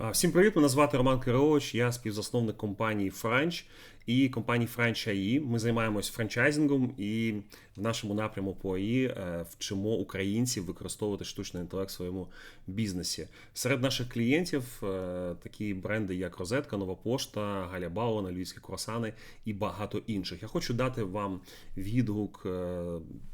Всім привіт! Мене звати Роман Кирович, я співзасновник компанії French і компанії French AI. Ми займаємось франчайзингом і в нашому напряму по АІ е, вчимо українців використовувати штучний інтелект в своєму бізнесі. Серед наших клієнтів е, такі бренди, як Розетка, Нова Пошта, Галя Бауна, Львівські круасани і багато інших. Я хочу дати вам відгук е,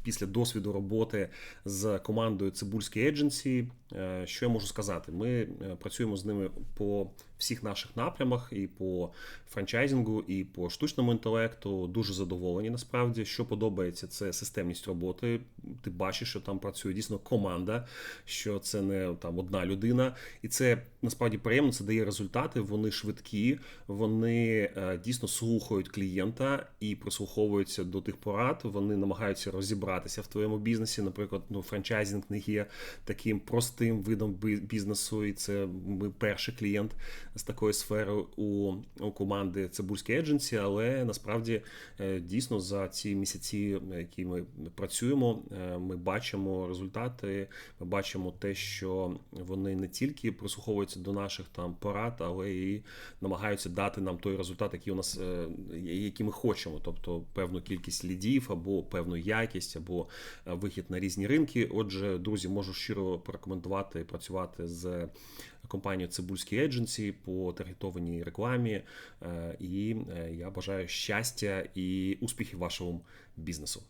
після досвіду роботи з командою Цибульської Agency. Е, Що я можу сказати? Ми працюємо з ними по всіх наших напрямах і по франчайзингу, і по штучному інтелекту. Дуже задоволені насправді. Що подобається, це системність роботи. Ти бачиш, що там працює дійсно команда, що це не там одна людина, і це насправді приємно. Це дає результати. Вони швидкі, вони е, дійсно слухають клієнта і прислуховуються до тих порад. Вони намагаються розібратися в твоєму бізнесі. Наприклад, ну франчайзинг не є таким простим видом бізнесу, і це ми перший клієнт з такої сфери у, у команди Цибульської Agency, але насправді е, дійсно за ці місяці, які ми працюємо, е, ми бачимо результати. Ми бачимо те, що вони не тільки прислуховуються до наших там порад, але і намагаються дати нам той результат, який у нас е, який ми хочемо, тобто певну кількість лідів або певну якість, або е, вихід на різні ринки. Отже, друзі, можу щиро порекомендувати працювати з компанією Цибульський Едженсі по таргетованій рекламі. Е, І е, я бажаю щастя і успіхів вашому бізнесу.